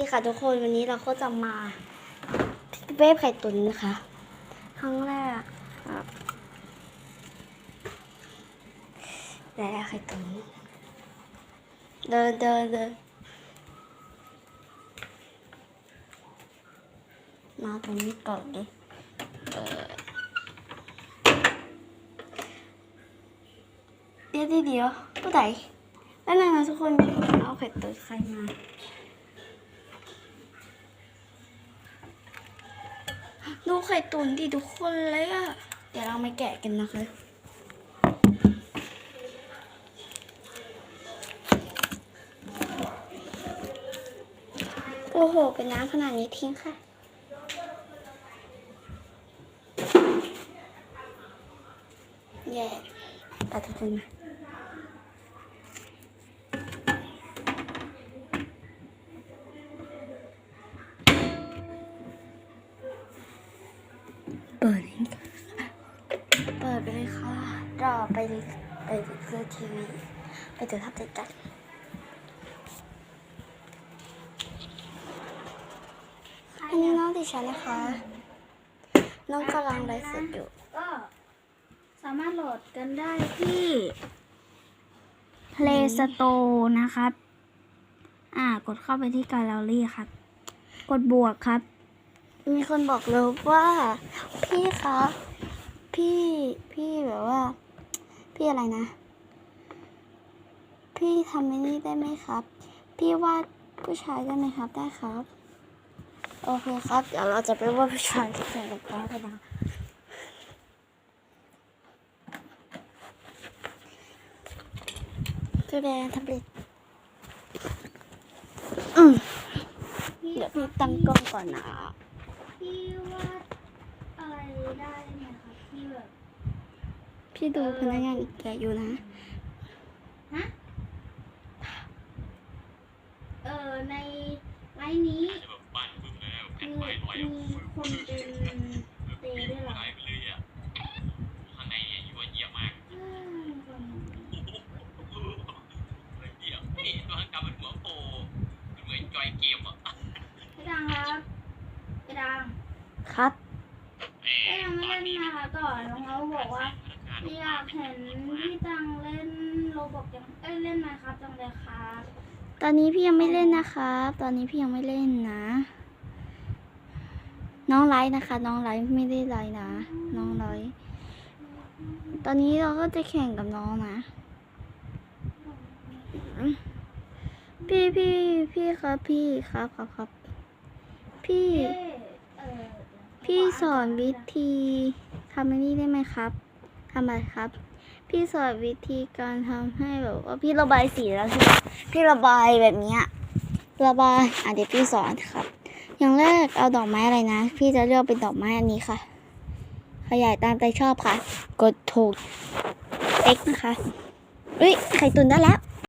ดีค่ะทุกคนวันนี้เราก็จะมาเวฟไข่ตุ๋นนะคะครั้งแรกได้ไข่ตุ๋นเดินเดินเดินมาตรงนี้ก่อนดิเดี๋ยวเดี๋ยวเดี๋ยวผู้ใดแล้วนนะทุกคนเอาไข่ตุ๋นใครมา ดูไข่ตุ๋นดิทุกคนเลยอะเดี๋ยวเรามาแกะกันนะคะโอ้โห เป็นน้ำขนาดนี้ทิ้งค่ะ แย่ตัดทุกคนมา เปิดเลยค่ะเปิดไปเลยค่ะรอไปไปเพื่อทีวี ไปเจอทับใจกันอันนี้น้องดิฉันนะคะ น้องกำลังไลฟ์สดอยู่ ก็สามารถโหลดกันได้ที่ Play Store นะครับ อ่ากดเข้าไปที่การแลลี่ครับ กดบวกครับ มีคนบอกเลยว่า พี่คะพี่พี่แบบว่า พี่อะไรนะ พี่ทำไอ้นี่ได้ไหมครับ พี่วาดผู้ชายได้ไหมครับได้ครับ โอเคครับ เดี๋ยวเราจะไปวาดผู้ชายที่ใส่รองเท้ากันนะแสดงแท็บเล็ตอืมเดี๋ยวพี่ตั้งกล้องก่อนนะ พี่วาดอะไรได้ไหมครับที่แบบ พี่ดูพนักงานอีกแกะอยู่นะ ฮะ เออในไลน์นี้จะแบบบ้านพึ่งแล้วแผ่มีนไม้ลอยมีคนเป็นเตยด้วยเหรอหายไปเลยอะข้างในเนี่ยยั่วเยี่ยมมากอืมคนเลยเยี่ยมเฮ้ยตัวข้างกำมันหัวโผล่มันเหมือนจอยเกมอะพี่ดังครับพี่ดังครับพี่ดังเล่นนะคะก่อนน้องเขาบอกว่าพี่ อยากเห็นพี่ดังเล่นโรบอกจังเอ้ยเล่นนะครับจังเลยครับตอนนี้พี่ยังไม่เล่นนะครับ ตอนนี้พี่ยังไม่เล่นนะ น้องไลฟ์นะคะ น้องไลฟ์ไม่ได้ไลฟ์นะ น้องไลฟ์ตอนนี้เราก็จะแข่งกับน้องนะอืมพี่พี่พี่ครับพี่ครับครับครับ พี่เอ้ยเออพี่สอนวิธีทำอันนี้ได้ไหมครับทำ อะไรครับ พี่สอนวิธีการทำให้แบบว่าพี่ระบายสีแล้วใช่ไหมพี่ระบายแบบนี้ระบายอะเดี๋ยวพี่สอนครับ อย่างแรกเอาดอกไม้อะไรนะ พี่จะเลือกเป็นดอกไม้อันนี้ค่ะ ขยายตามใจชอบค่ะ กดถูก X นะคะอุ้ยไข่ตุนได้แล้ว